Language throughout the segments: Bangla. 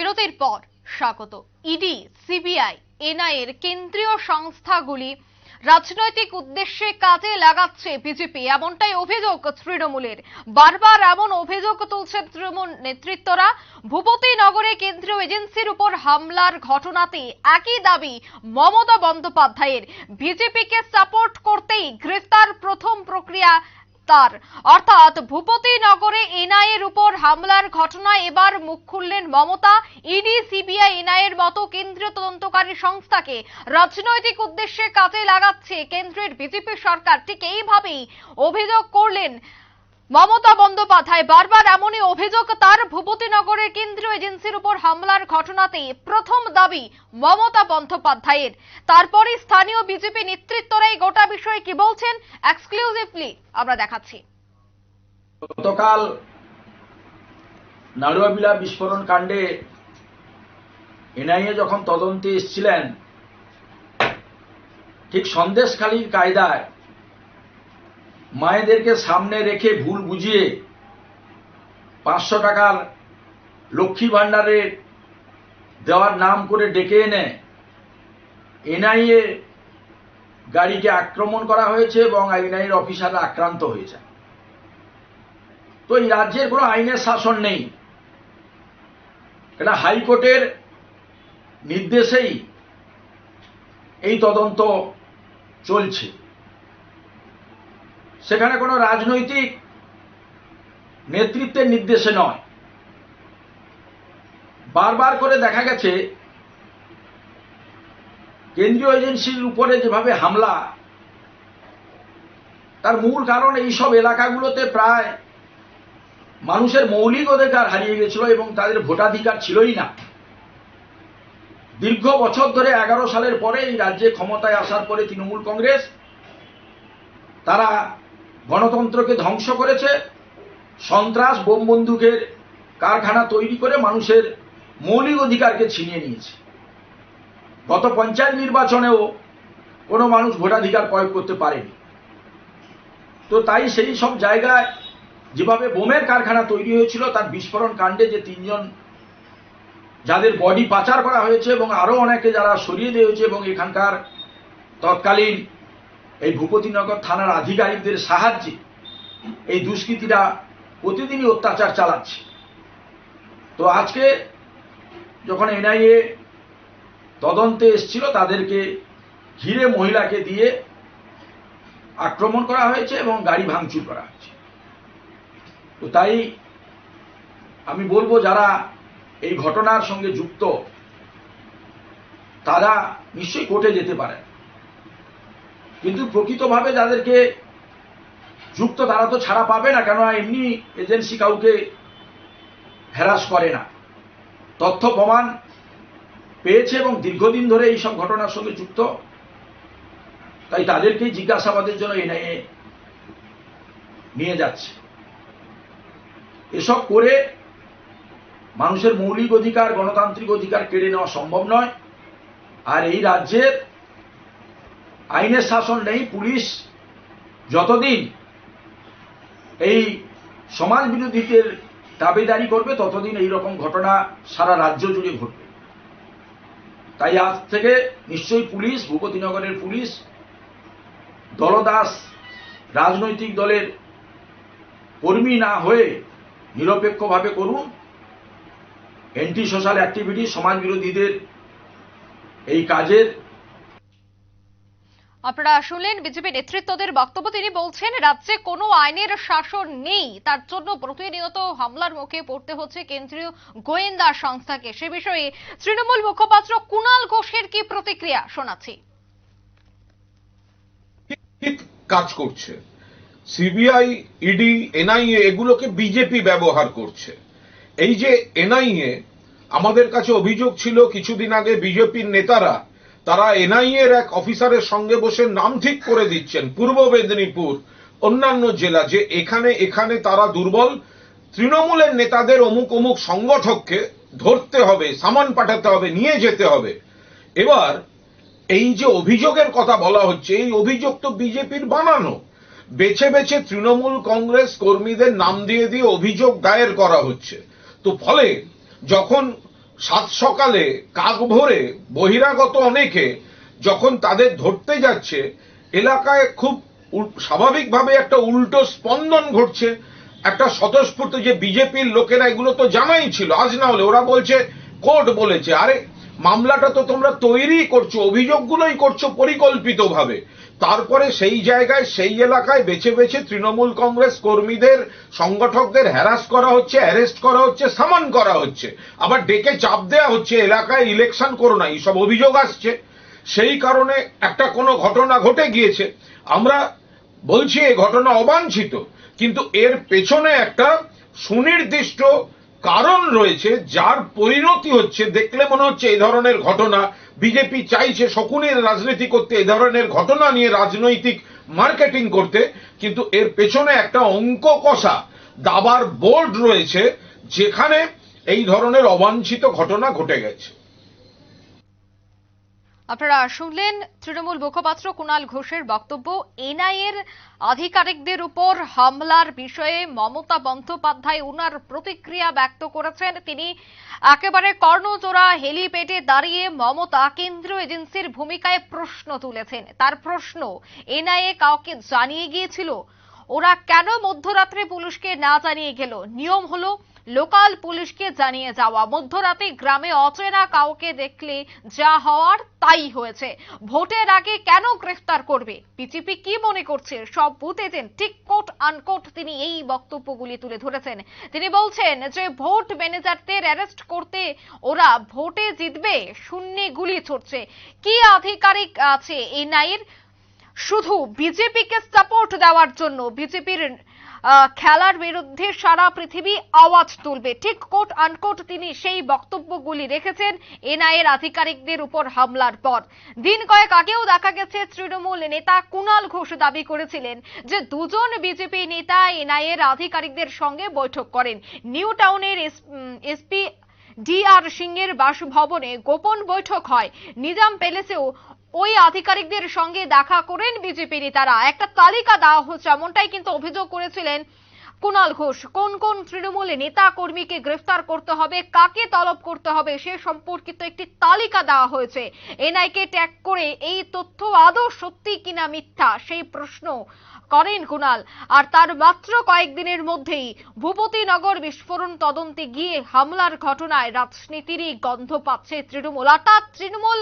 বিরতির পর স্বাগত। ইডি সিবিআই এনআইএর কেন্দ্রীয় সংস্থাগুলি রাজনৈতিক উদ্দেশ্যে কাজে লাগাচ্ছে বিজেপি এমনটাই অভিযোগ তৃণমূলের। বারবার এমন অভিযোগ তুলছে তৃণমূল নেতৃত্বরা। ভূপতি নগরে কেন্দ্রীয় এজেন্সির উপর হামলার ঘটনাতে একই দাবি মমতা বন্দ্যোপাধ্যায়ের। বিজেপিকে সাপোর্ট করতেই গ্রেফতার প্রথম প্রক্রিয়া তার অর্থাৎ ভূপতি নগরে এনআইএর উপর হামলার ঘটনায় এবার মুখ খুললেন মমতা। ইডি, সিবিআই এনআইএর মতো কেন্দ্রীয় তদন্তকারী সংস্থাকে রাজনৈতিক উদ্দেশ্যে কাজে লাগাচ্ছে কেন্দ্রের বিজেপি সরকার। ঠিক এইভাবেই অভিযোগ করলেন মমতা বন্দ্যোপাধ্যায় বারবার এমনই অভিযোগ, তার ভূপতিনগরের কেন্দ্রীয় এজেন্সির উপর হামলার ঘটনাতেই প্রথম দাবি মমতা বন্দ্যোপাধ্যায়ের। তারপরে স্থানীয় বিজেপি নেতৃত্বরাই গোটা বিষয়ে কি বলছেন এক্সক্লুসিভলি আমরা দেখাচ্ছি। গতকাল নাড়ুয়াবিলা বিস্ফোরণ কাণ্ডে এনআইএ যখন তদন্তে এসেছিলেন, ঠিক সন্দেশখালীর কায়দায় মায়েদেরকে সামনে রেখে ভুল বুঝিয়ে পাঁচশো টাকার লক্ষ্মী ভাণ্ডারের দেওয়ার নাম করে ডেকে এনে এনআইএ গাড়িকে আক্রমণ করা হয়েছে এবং এনআইএর অফিসাররা আক্রান্ত হয়েছে। তো এই রাজ্যের কোনো আইনের শাসন নেই। এটা হাইকোর্টের নির্দেশেই এই তদন্ত চলছে। সেখানে কোনো রাজনৈতিক নেতৃত্বের নির্দেশে নয়। বারবার করে দেখা গেছে, কেন্দ্রীয় এজেন্সির উপরে যেভাবে হামলা, তার মূল কারণ এইসব এলাকাগুলোতে প্রায় মানুষের মৌলিক অধিকার হারিয়ে গেছিল এবং তাদের ভোটাধিকার ছিলই না। দীর্ঘ বছর ধরে এগারো সালের পরে এই রাজ্যে ক্ষমতায় আসার পরে তৃণমূল কংগ্রেস, তারা গণতন্ত্রকে ধ্বংস করেছে, সন্ত্রাস, বোম বন্দুকের কারখানা তৈরি করে মানুষের মৌলিক অধিকারকে ছিনিয়ে নিয়েছে। গত পঞ্চায়েত নির্বাচনেও কোনো মানুষ ভোটাধিকার প্রয়োগ করতে পারেনি। তো তাই সেই সব জায়গায় যেভাবে বোমের কারখানা তৈরি হয়েছিল, তার বিস্ফোরণ কাণ্ডে যে তিনজন, যাদের বডি পাচার করা হয়েছে এবং আরও অনেকে যারা সরিয়ে দেওয়া হয়েছে এবং এখানকার তৎকালীন এই ভূপতিনগর থানার আধিকারিকদের সাহায্যে এই দুষ্কৃতীরা প্রতিদিনই অত্যাচার চালাচ্ছে। তো আজকে যখন এনআইএ তদন্তে এসছিল, তাদেরকে ঘিরে মহিলাকে দিয়ে আক্রমণ করা হয়েছে এবং গাড়ি ভাঙচুর করা হয়েছে। তো তাই আমি বলব, যারা এই ঘটনার সঙ্গে যুক্ত, তারা নিশ্চয়ই কোর্টে যেতে পারেন। কিন্তু প্রকৃতভাবে যাদেরকে যুক্ত তারা তো ছাড়া পাবে না, কেননা এমনি এজেন্সি কাউকে হ্যারাস করে না। তথ্য প্রমাণ পেয়েছে এবং দীর্ঘদিন ধরে এইসব ঘটনার সঙ্গে যুক্ত। তাই তাদেরকেই জিজ্ঞাসাবাদের জন্য এনআইএ নিয়ে যাচ্ছে। এসব করে মানুষের মৌলিক অধিকার, গণতান্ত্রিক অধিকার কেড়ে নেওয়া সম্ভব নয়। আর এই রাজ্যের আইনের শাসন নেই, পুলিশ যতদিন এই সমাজ বিরোধীদের দাবিদারি করবে, ততদিন এই রকম ঘটনা সারা রাজ্য জুড়ে ঘটবে। তাই আজ থেকে নিশ্চয়ই পুলিশ, ভূপতিনগরের পুলিশ, দলদাস রাজনৈতিক দলের কর্মী না হয়ে নিরপেক্ষভাবে করুন। অ্যান্টি সোশ্যাল অ্যাক্টিভিটি সমাজ বিরোধীদের এই কাজের আপনারা শুনলেন বিজেপি নেতৃত্বদের বক্তব্য। তিনি বলছেন, রাজ্যে কোনো আইনের শাসন নেই। তার জন্য প্রতিনিয়ত হামলার মুখে পড়তে হচ্ছে কেন্দ্রীয় গোয়েন্দা সংস্থাকে। সে বিষয়ে তৃণমূল মুখপাত্র কুণাল ঘোষের কি প্রতিক্রিয়া? শোনাচ্ছি। কাজ করছে। সিবিআই, ইডি, এনআইএ এগুলোকে বিজেপি ব্যবহার করছে। এই যে এনআইএ, আমাদের কাছে অভিযোগ ছিল কিছুদিন আগে বিজেপির নেতারা তারা এনআইএ এর এক অফিসারের সঙ্গে বসে নাম ঠিক করে দিচ্ছেন। পূর্ব মেদিনীপুর, অন্যান্য জেলা, যে এখানে এখানে তারা দুর্বল। তৃণমূলের নেতাদের অমুক অমুক সংগঠককে ধরতে হবে, সামান পাঠাতে হবে, নিয়ে যেতে হবে। এবার এই যে অভিযোগের কথা বলা হচ্ছে, এই অভিযোগ তো বিজেপির বানানো। বেছে বেছে তৃণমূল কংগ্রেস কর্মীদের নাম দিয়ে দিয়ে অভিযোগ দায়ের করা হচ্ছে। তো ফলে যখন সাত সকালে কাক ভরে বহিরাগত অনেকে যখন তাদের ধরতে যাচ্ছে, এলাকায় খুব স্বাভাবিকভাবে একটা উল্টো স্পন্দন ঘটছে। একটা স্বতঃস্ফূর্ত যে বিজেপির লোকেরা এগুলো তো জানাই ছিল, আজ না হলে ওরা বলছে, কোর্ট বলেছে। আরে মামলাটা তো তোমরা তৈরি করছ, অভিযোগগুলোই করছ পরিকল্পিতভাবে। তারপরে সেই জায়গায়, সেই এলাকায় বেছে বেছে তৃণমূল কংগ্রেস কর্মীদের, সংগঠকদের হ্যারাস করা হচ্ছে অ্যারেস্ট করা হচ্ছে সামান করা হচ্ছে। আবার ডেকে চাপ দেওয়া হচ্ছে, এলাকায় ইলেকশন করো না, এইসব অভিযোগ আসছে। সেই কারণে একটা কোনো ঘটনা ঘটে গিয়েছে। আমরা বলছি এই ঘটনা অবাঞ্ছিত, কিন্তু এর পেছনে একটা সুনির্দিষ্ট কারণ রয়েছে, যার পরিণতি হচ্ছে, দেখলে মনে হচ্ছে এই ধরনের ঘটনা। বিজেপি চাইছে শকুনের রাজনীতি করতে, এই ধরনের ঘটনা নিয়ে রাজনৈতিক মার্কেটিং করতে, কিন্তু এর পেছনে একটা অঙ্ক কষা, দাবার বোর্ড রয়েছে, যেখানে এই ধরনের অবাঞ্ছিত ঘটনা ঘটে গেছে। আপনারা শুনলেন তৃণমূল মুখপাত্র কুণাল ঘোষের বক্তব্য। এনআইএর আধিকারিকদের উপর হামলার বিষয়ে মমতা বন্দ্যোপাধ্যায় উনার প্রতিক্রিয়া ব্যক্ত করেছেন। তিনি একেবারে কর্ণজোড়া হেলিপ্যাডে দাঁড়িয়ে মমতা কেন্দ্রীয় এজেন্সির ভূমিকায় প্রশ্ন তুলেছেন। তার প্রশ্ন, এনআইএ কাউকে জানিয়ে গিয়েছিল? ওরা কেন মধ্যরাত্রে পুলিশকে না জানিয়ে গেল? নিয়ম হলো লোকাল পুলিশকে জানিয়ে যাওয়া। মধ্যরাতে গ্রামে অচেনা কাউকে দেখলে যা হওয়ার তাই হয়েছে। ভোটের আগে কেন গ্রেফতার করবে? বিজেপি কি মনে করছে? সব বুথ এজেন্ট ঠিক কোট আনকোট তিনি এই বক্তব্যগুলি তুলে ধরেছেন। তিনি বলছেন যে, ভোট ম্যানেজারদের অ্যারেস্ট করতে ওরা ভোটে জিতবে, শূন্যে গুলি ছুটছে কি আধিকারিক আছে এনআইএর শুধু বিজেপিকে সাপোর্ট দেওয়ার জন্য। বিজেপির খেলার বিরুদ্ধে সারা পৃথিবী আওয়াজ তুলবে। ঠিক কোট আনকোট তিনি সেই বক্তব্যগুলি রেখেছেন এনআইএর আধিকারিকদের উপর হামলার পর। দিন কয়েক আগেও দেখা গেছে তৃণমূল নেতা কুণাল ঘোষ দাবি করেছিলেন যে দুজন বিজেপি নেতা এনআইএর আধিকারিকদের সঙ্গে বৈঠক করেন। নিউ টাউনের এসপি ডি আর সিং এর বাসভবনে গোপন বৈঠক হয়। নিজাম প্যালেসেও ওই আধিকারিকদের সঙ্গে দেখা করেন বিজেপি নেতারা। একটা তালিকা দেওয়া হচ্ছে, এমনটাই কিন্তু অভিযোগ করেছিলেন কুণাল ঘোষ। কোন কোন তৃণমূল নেতা কর্মীকে গ্রেফতার করতে হবে, কাকে তলব করতে হবে, সে সম্পর্কিত একটি তালিকা দেওয়া হয়েছে। এনআইকে ট্যাগ করে এই তথ্য আদৌ সত্যি কিনা মিথ্যা, সেই প্রশ্ন করেন কুণাল। আর তার মাত্র কয়েকদিনের মধ্যেই ভূপতিনগর বিস্ফোরণ তদন্তে গিয়ে হামলার ঘটনায় রাজনীতিরই গন্ধ পাচ্ছে তৃণমূল। অর্থাৎ তৃণমূল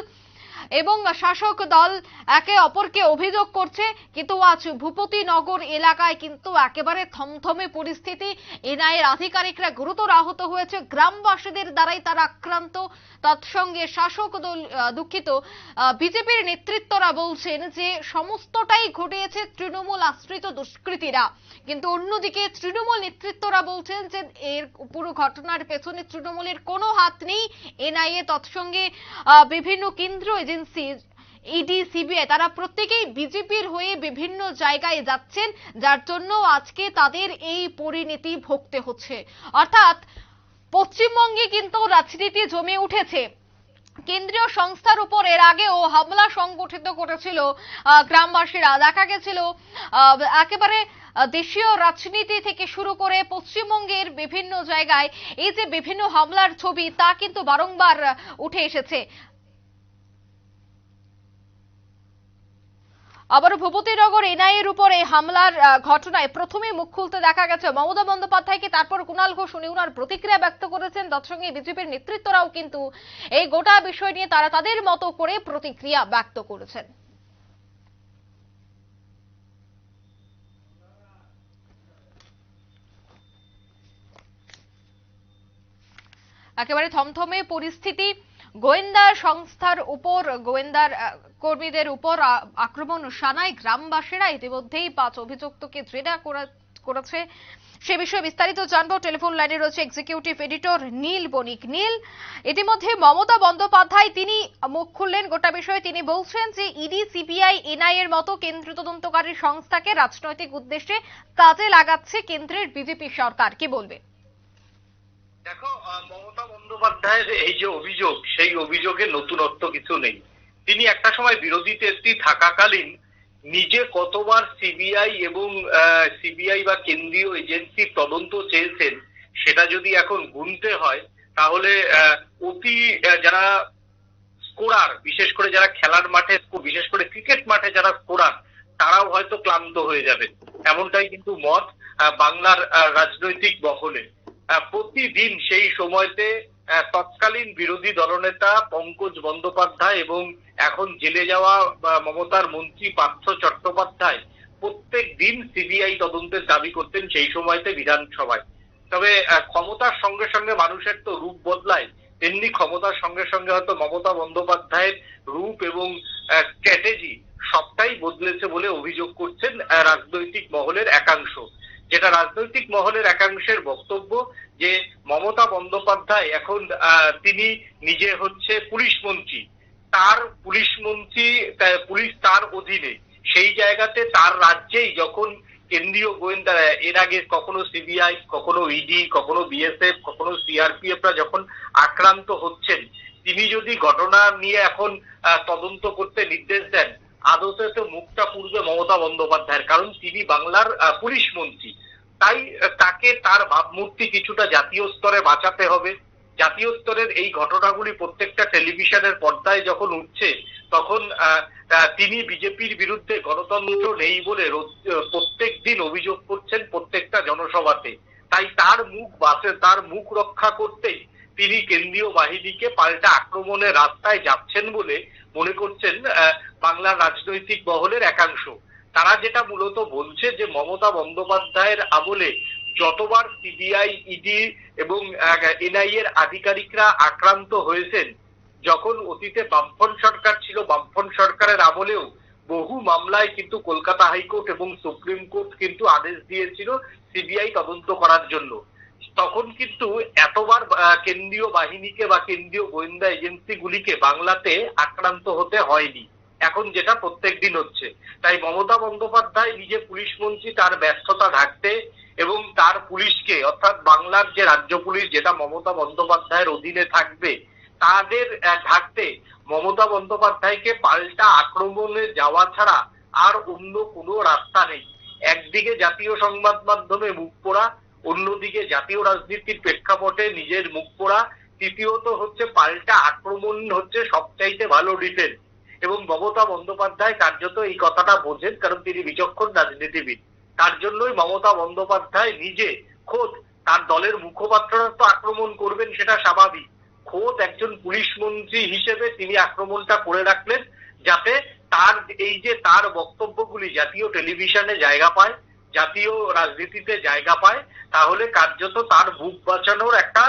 এবং শাসক দল একে অপরকে অভিযোগ করছে, কিন্তু আজ ভূপতিনগর এলাকায় কিন্তু একেবারে থমথমে পরিস্থিতি। এনআইয়ের আধিকারিকরা গুরুতর আহত হয়েছে। গ্রামবাসীদের দ্বারাই তারা আক্রান্ত। তৎসঙ্গে শাসক দল দুঃখিত বিজেপির নেতৃত্বরা বলছেন যে সমস্তটাই ঘটিয়েছে তৃণমূল আশ্রিত দুষ্কৃতীরা। কিন্তু অন্যদিকে তৃণমূল নেতৃত্বরা বলছেন যে এর পুরো ঘটনার পেছনে তৃণমূলের কোনো হাত নেই। এনআইএ তৎসঙ্গে বিভিন্ন কেন্দ্র এজেন্সি ইডি সিবিআই তারা প্রত্যেকেই বিজেপির হয়ে বিভিন্ন জায়গায় যাচ্ছেন, যার জন্য আজকে তাদের এই পরিণতি ভুগতে হচ্ছে। অর্থাৎ, পশ্চিমবঙ্গে কিন্তু রাজনীতি জমে উঠেছে। কেন্দ্রীয় সংস্থার উপর এর আগেও হামলা সংগঠিত করেছিল গ্রামবাসীরা। দেখা গেছিল একেবারে দেশীয় রাজনীতি থেকে শুরু করে পশ্চিমবঙ্গের বিভিন্ন জায়গায় এই যে বিভিন্ন হামলার ছবি, তা কিন্তু বারংবার উঠে এসেছে। আবার ভূপতিনগর এনআইএর উপর এই হামলার ঘটনায় প্রথমে মুখ খুলতে দেখা গেছে মমতা বন্দ্যোপাধ্যায়কে, তারপর কুণাল ঘোষ, উনি উনার প্রতিক্রিয়া ব্যক্ত করেছেন, তৎসঙ্গে বিজেপির নেতৃত্বরাও কিন্তু এই গোটা বিষয় নিয়ে তারা তাদের মতো করে প্রতিক্রিয়া ব্যক্ত করেছেন। একেবারে থমথমে পরিস্থিতি গোয়েন্দা সংস্থার উপর, গোয়েন্দার কর্মীদের উপর আক্রমণ সানায় গ্রামবাসীরা ইতিমধ্যেই পাঁচ অভিযুক্তকে জেরা করেছে। সে বিষয়ে বিস্তারিত জানব। টেলিফোন লাইনে রয়েছে এক্সিকিউটিভ এডিটর নীল বণিক। নীল, ইতিমধ্যে মমতা বন্দ্যোপাধ্যায় তিনি মুখ খুললেন গোটা বিষয়ে। তিনি বলছেন যে ইডি, সিবিআই, এনআই এর মতো কেন্দ্রীয় তদন্তকারী সংস্থাকে রাজনৈতিক উদ্দেশ্যে কাজে লাগাচ্ছে কেন্দ্রের বিজেপি সরকার। কি বলবে? দেখো মমতা বন্দ্যোপাধ্যায়ের এই যে অভিযোগ সেই অভিযোগে নতুনত্ব কিছু নেই। তিনি একটা সময় বিরোধী টেস্টি থাকাকালীন নিজে কতবার সিবিআই এবং সিবিআই বা কেন্দ্রীয় এজেন্সির তদন্ত চেয়েছেন সেটা যদি এখন গুনতে হয় তাহলে অতি যারা স্কোরার বিশেষ করে যারা খেলার মাঠে বিশেষ করে ক্রিকেট মাঠে যারা স্কোরার তারাও হয়তো ক্লান্ত হয়ে যাবে এমনটাই কিন্তু মত বাংলার রাজনৈতিক আহ, প্রতিদিন সেই সময়তে তৎকালীন বিরোধী দলনেতা পঙ্কজ বন্দ্যোপাধ্যায় এবং এখন জেলে যাওয়া মমতার মন্ত্রী পার্থ চট্টোপাধ্যায় প্রত্যেক দিন সিবিআই তদন্তের দাবি করতেন সেই সময়তে বিধানসভায়। তবে ক্ষমতার সঙ্গে সঙ্গে মানুষের তো রূপ বদলায়। তেমনি ক্ষমতার সঙ্গে সঙ্গে হয়তো মমতা বন্দ্যোপাধ্যায়ের রূপ এবং স্ট্র্যাটেজি সবটাই বদলেছে বলে অভিযোগ করছেন রাজনৈতিক মহলের একাংশ। যেটা রাজনৈতিক মহলের একাংশের বক্তব্য যে মমতা বন্দ্যোপাধ্যায় এখন তিনি নিজে হচ্ছে পুলিশ মন্ত্রী। তার পুলিশ মন্ত্রী পুলিশ তার অধীনে। সেই জায়গাতে তার রাজ্যেই যখন কেন্দ্রীয় গোয়েন্দা, এর আগে কখনো সিবিআই, কখনো ইডি, কখনো বিএসএফ, কখনো সিআরপিএফরা যখন আক্রান্ত হচ্ছেন, তিনি যদি ঘটনা নিয়ে এখন তদন্ত করতে নির্দেশ দেন আদতে মুখটা পূর্বে মমতা বন্দ্যোপাধ্যায়ের, কারণ তিনি বাংলার পুলিশ মন্ত্রী। তাই তাকে তার ভাবমূর্তি কিছুটা জাতীয় স্তরে বাঁচাতে হবে। জাতীয় স্তরের এই ঘটনাগুলি প্রত্যেকটা টেলিভিশনের পর্দায় যখন উঠছে, তখন তিনি বিজেপির বিরুদ্ধে গণতন্ত্র নেই বলে প্রত্যেক দিন অভিযোগ করছেন প্রত্যেকটা জনসভাতে। তাই তার মুখ বাঁচে, তার মুখ রক্ষা করতেই তিনি কেন্দ্রীয় বাহিনীকে পাল্টা আক্রমণের রাস্তায় যাচ্ছেন বলে মনে করছেন বাংলার রাজনৈতিক মহলের একাংশ। তারা যেটা মূলত বলছে যে মমতা বন্দ্যোপাধ্যায়ের আমলে যতবার সিবিআই, ইডি এবং এনআই এর আধিকারিকরা আক্রান্ত হয়েছেন, যখন অতীতে বামফ্রন্ট সরকার ছিল, বামফ্রন্ট সরকারের আমলেও বহু মামলায় কিন্তু কলকাতা হাইকোর্ট এবং সুপ্রিম কোর্ট কিন্তু আদেশ দিয়েছিল সিবিআই তদন্ত করার জন্য। তখন কিন্তু এতবার কেন্দ্রীয় বাহিনীকে বা কেন্দ্রীয় গোয়েন্দা এজেন্সিগুলিকে বাংলাতে আক্রান্ত হতে হয়নি। এখন যেটা প্রত্যেক দিন হচ্ছে। তাই মমতা বন্দ্যোপাধ্যায় নিজে পুলিশ মন্ত্রী, তার ব্যস্ততা ঢাকতে এবং তার পুলিশকে, অর্থাৎ বাংলার যে রাজ্য পুলিশ যেটা মমতা বন্দ্যোপাধ্যায়ের অধীনে থাকবে, তাদের ঢাকতে মমতা বন্দ্যোপাধ্যায়কে পাল্টা আক্রমণে যাওয়া ছাড়া আর অন্য কোনো রাস্তা নেই। একদিকে জাতীয় সংবাদ মাধ্যমে মুখ পোড়া অন্যদিকে জাতীয় রাজনীতির প্রেক্ষাপটে নিজের মুখ পোড়া তৃতীয়ত হচ্ছে পাল্টা আক্রমণ হচ্ছে সবচাইতে ভালো ডিফেন্স এবং মমতা বন্দ্যোপাধ্যায় কার্যত এই কথাটা বোঝেন, কারণ তিনি বিচক্ষণ রাজনীতিবিদ। তার জন্যই মমতা বন্দ্যোপাধ্যায় নিজে খোদ তার দলের মুখপাত্ররা তো আক্রমণ করবেন সেটা স্বাভাবিক। খোদ একজন পুলিশ মন্ত্রী হিসেবে তিনি আক্রমণটা করে রাখলেন যাতে তার, এই যে তার বক্তব্যগুলি জাতীয় টেলিভিশনে জায়গা পায় জাতীয় রাজনীতিতে জায়গা পায়, তাহলে কার্যত তার বুক বাঁচানোর একটা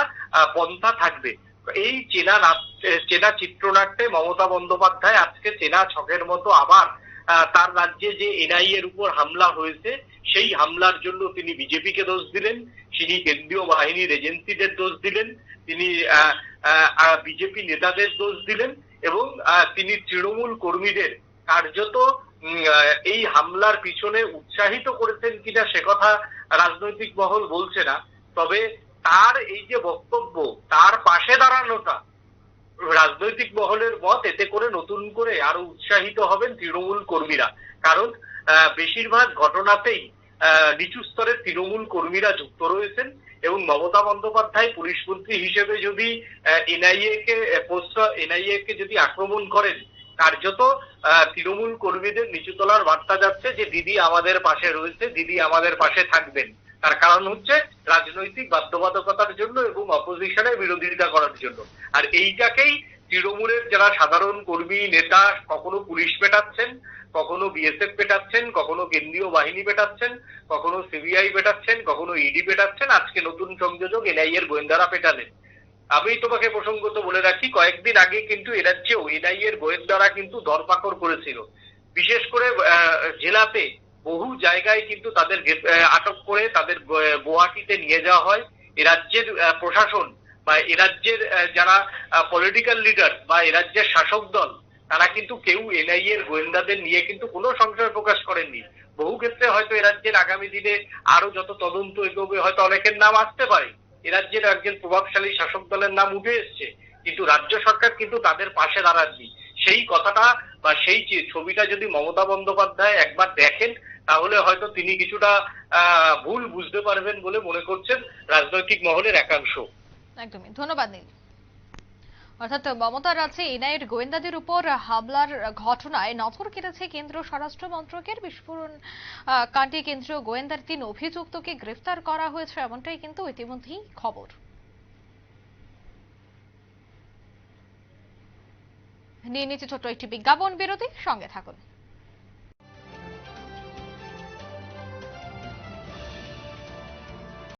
পন্থা থাকবে। এই চেনা চেনা চিত্রনাট্যে মমতা বন্দ্যোপাধ্যায় আজকে চেনা ছকের মতো আবার তার রাজ্যে যে এনআই এর উপর হামলা হয়েছে, সেই হামলার জন্য তিনি বিজেপিকে দোষ দিলেন, তিনি কেন্দ্রীয় বাহিনীর এজেন্সিদের দোষ দিলেন, তিনি বিজেপি নেতাদের দোষ দিলেন এবং তিনি তৃণমূল কর্মীদের কার্যত এই হামলার পিছনে উৎসাহিত করেছেন কিনা সে কথা রাজনৈতিক মহল বলছে না। তবে তার এই যে বক্তব্য, তার পাশে দাঁড়ানোটা রাজনৈতিক মহলের মত, এতে করে নতুন করে আরও উৎসাহিত হবেন তৃণমূল কর্মীরা। কারণ বেশিরভাগ ঘটনাতেই নিচু স্তরের তৃণমূল কর্মীরা যুক্ত রয়েছেন এবং মমতা বন্দ্যোপাধ্যায় পুলিশ মন্ত্রী হিসেবে যদি এনআইএ কে পোস্ট, এনআইএ কে যদি আক্রমণ করেন কার্যত তৃণমূল কর্মীদের নিচুতলার বার্তা যাচ্ছে যে দিদি আমাদের পাশে রয়েছে, দিদি আমাদের পাশে থাকবেন। তার কারণ হচ্ছে রাজনৈতিক বাধ্যবাধকতার জন্য এবং অপোজিশনের বিরোধিতা করার জন্য। আর এইটাকেই তৃণমূলের যারা সাধারণ কর্মী, নেতা, কখনো পুলিশ পেটাচ্ছেন, কখনো বিএসএফ পেটাচ্ছেন, কখনো কেন্দ্রীয় বাহিনী পেটাচ্ছেন, কখনো সিবিআই পেটাচ্ছেন, কখনো ইডি পেটাচ্ছেন, আজকে নতুন সংযোজক এনআই এর গোয়েন্দারা পেটালেন। আমি তোমাকে প্রসঙ্গত বলে রাখি, কয়েকদিন আগে কিন্তু এ রাজ্যেও এনআই এর গোয়েন্দারা কিন্তু ধরপাকড় করেছিল। বিশেষ করে জেলাতে বহু জায়গায় কিন্তু তাদের আটক করে তাদের গুয়াহাটিতে নিয়ে যাওয়া হয়। এ রাজ্যের প্রশাসন বা এ রাজ্যের যারা পলিটিক্যাল লিডার বা এ রাজ্যের শাসক দল, তারা কিন্তু কেউ এনআই এর গোয়েন্দাদের নিয়ে কিন্তু কোনো সংশয় প্রকাশ করেননি। বহু ক্ষেত্রে হয়তো এ রাজ্যের আগামী দিনে আরও যত তদন্ত এগোবে, হয়তো অনেকের নাম আসতে পারে। এ রাজ্যের একজন প্রভাবশালী শাসক দলের নাম উঠে এসছে। কিন্তু রাজ্য সরকার কিন্তু তাদের পাশে দাঁড়াননি। সেই কথাটা বা সেই ছবিটা যদি মমতা বন্দ্যোপাধ্যায় একবার দেখেন, তাহলে হয়তো তিনি কিছুটা ভুল বুঝতে পারবেন বলে মনে করছেন রাজনৈতিক মহলের একাংশ। একদমই। ধন্যবাদ, নীল। অর্থাৎ মমতার রাজ্যে এনআইএর গোয়েন্দাদের উপর হামলার ঘটনায় নজর কেটেছে কেন্দ্রীয় স্বরাষ্ট্র মন্ত্রকের বিস্ফোরণ কাণ্ডে কেন্দ্রীয় গোয়েন্দার তিন অভিযুক্তকে গ্রেফতার করা হয়েছে, এমনটাই কিন্তু ইতিমধ্যেই খবর। নিয়ে নিচ্ছে ছোট্ট একটি বিজ্ঞাপন বিরতি, সঙ্গে থাকুন।